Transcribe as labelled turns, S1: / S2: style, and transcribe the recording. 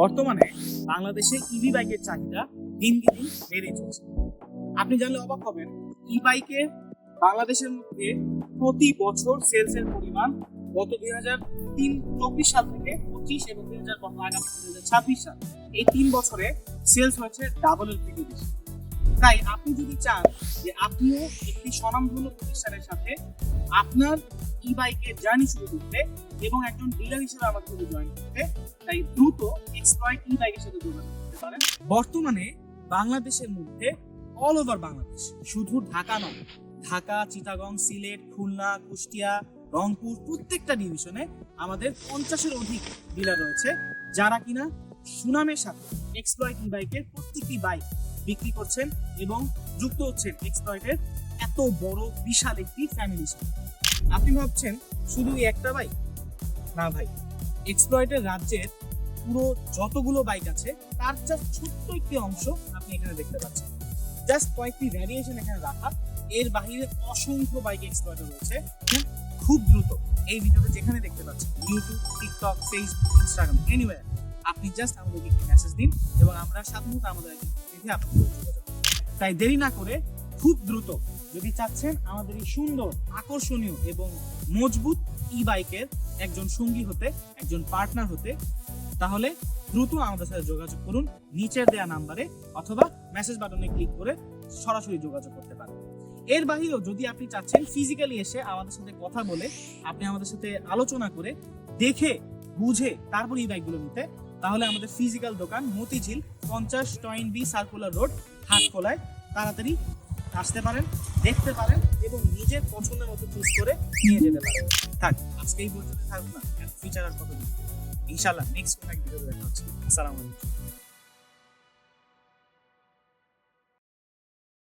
S1: বর্তমানে বাংলাদেশে ইভি বাইকের চাহিদা দিন দিন বেড়ে চলছে। আপনি জানলে অবাক হবেন ই বাইকের বাংলাদেশের মধ্যে প্রতি বছর সেলসের পরিমাণ গত দুই হাজার তিন চব্বিশ সাল থেকে পঁচিশ এবং দুই হাজার আগামী দুই হাজার ছাব্বিশ সাল। এই তিন বছরে সেলস হয়েছে ডাবলের থেকে বেশি। তাই আপনি যদি চান যে আপনিও একটি স্বনামধন্য প্রতিষ্ঠানের সাথে আপনার ই বাইকের জার্নি শুরু করতে এবং একজন ডিলার হিসেবে আমাদের সাথে জয়েন করতে তাই দ্রুত এক্সপ্লয়েট ই বাইকের সাথে যোগাযোগ করতে পারেন। বর্তমানে বাংলাদেশের মধ্যে অল ওভার বাংলাদেশ, শুধু ঢাকা নয়, ঢাকা, চিটাগং, সিলেট, খুলনা, কুষ্টিয়া, রংপুর প্রত্যেকটা ডিভিশনে আমাদের পঞ্চাশের অধিক ডিলার রয়েছে। যারা কিনা সুনামের সাথে এক্সপ্লয়েট ই বাইকের প্রত্যেকটি বাইক বিক্রি করছেন এবং যুক্ত হচ্ছেন। এক্সপ্লয়েটের এত বড়, বিশাল একটি ফ্যামিলির সাথে আপনি ভাবছেন, শুধু একটা বাইক না ভাই এক্সপ্লয়েটের রাজ্যের পুরো যতগুলো বাইক আছে, তার জাস্ট ছোট্ট একটি অংশ আপনি এখানে দেখতে পাচ্ছেন। জাস্ট কয়েকটি ভ্যারিয়েশন এখানে রাখা। এর বাইরে অসংখ্য বাইক এক্সপ্লয়েট রয়েছে। খুব দ্রুত। এই ভিডিওটা যেখানে দেখতে পাচ্ছেন YouTube TikTok Facebook Instagram anywhere আপনি জাস্ট আমাদেরকে একটি মেসেজ দিন এবং আমরা সাধারণত আমাদের তাই দেরি না করে খুব দ্রুত যদি চাচ্ছেন আমাদের এই সুন্দর, আকর্ষণীয় এবং মজবুত ই বাইকের একজন সঙ্গী হতে, একজন পার্টনার হতে, তাহলে দ্রুত আমাদের সাথে যোগাযোগ করুন নিচের দেয়া নাম্বারে অথবা মেসেজ বাটনে ক্লিক করে সরাসরি যোগাযোগ করতে পারেন। এর বাহিরেও যদি আপনি চাচ্ছেন ফিজিক্যালি এসে আমাদের সাথে কথা বলে, আপনি আমাদের সাথে আলোচনা করে, দেখে, বুঝে তারপর এই বাইকগুলো নিতে, তাহলে আমাদের ফিজিক্যাল দোকান মতিঝিল পঞ্চাশ টয়েন বি সার্কুলার রোড হাটখোলায় তাড়াতাড়ি আসতে পারেন, দেখতে পারেন এবং নিজের পছন্দের মতো চুজ করে নিয়ে যেতে পারেন। থাক, আজকে এই পর্যন্ত থাকুক না ফিচার আর কত ইনশাল্লাহ নেক্সট কোনো এক ভিডিও দেখা হচ্ছে। আসসালামু আলাইকুম।